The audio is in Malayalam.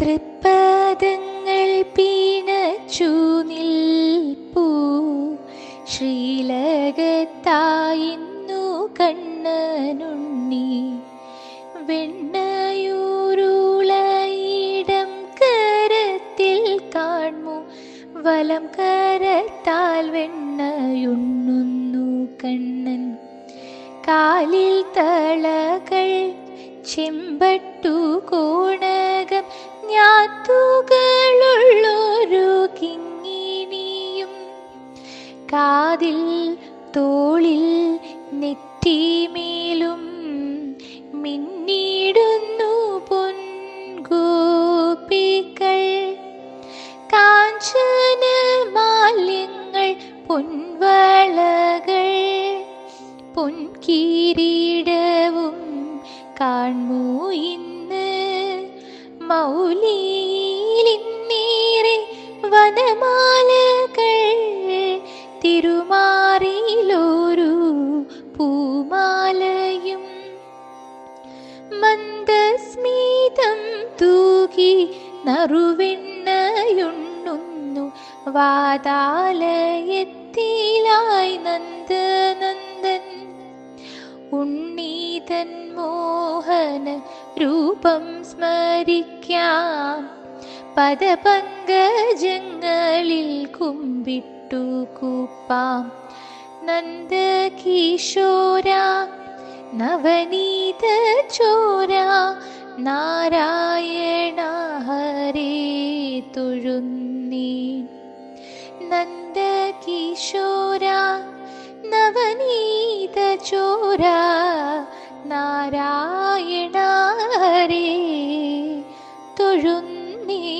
തൃപ്പദങ്ങൾ പീണച്ചു നിൽപ്പൂ ശ്രീലകത്തായിന്നു കണ്ണനുണ്ണി വെണ്ണയൂരുളയിടം കരത്തിൽ കാൺമു വലം കരത്താൽ വെണ്ണയുണ്ണുന്നു കണ്ണൻ. കാലിൽ തളകൾ ചെമ്പട്ടു കോണകം ഞാത്തുകളുള്ളൊരു കാതിൽ തോളിൽ നെറ്റിമേലും മിന്നിടുന്നു പൊൻഗോപികൾ. കാഞ്ചന മാല്യങ്ങൾ പൊൻവളകൾ പൊൻകിരീടവും കാൺമൂ ഇന്ന് മൗലിയിലിന്നേറെ വനമാലകൾ തിരുമാറിയിലൊരു പൂമാലയും മന്ദസ്മീതം തൂകി നറുവെണ്ണയുണ്ണുന്നു വാതാലയത്തിലായി നന്ദനന്ദൻ മോഹന രൂപം സ്മരിക്കാം. പദപങ്കജങ്ങളിൽ കുമ്പിട്ടു കൂപ്പാം. നന്ദകിശോര നവനീത ചോര നാരായണ ഹരേ തുഴുന്നീ നന്ദ കിശോര നവനീത ചോര നാരായണ ഹരേ. തൊഴുന്നേ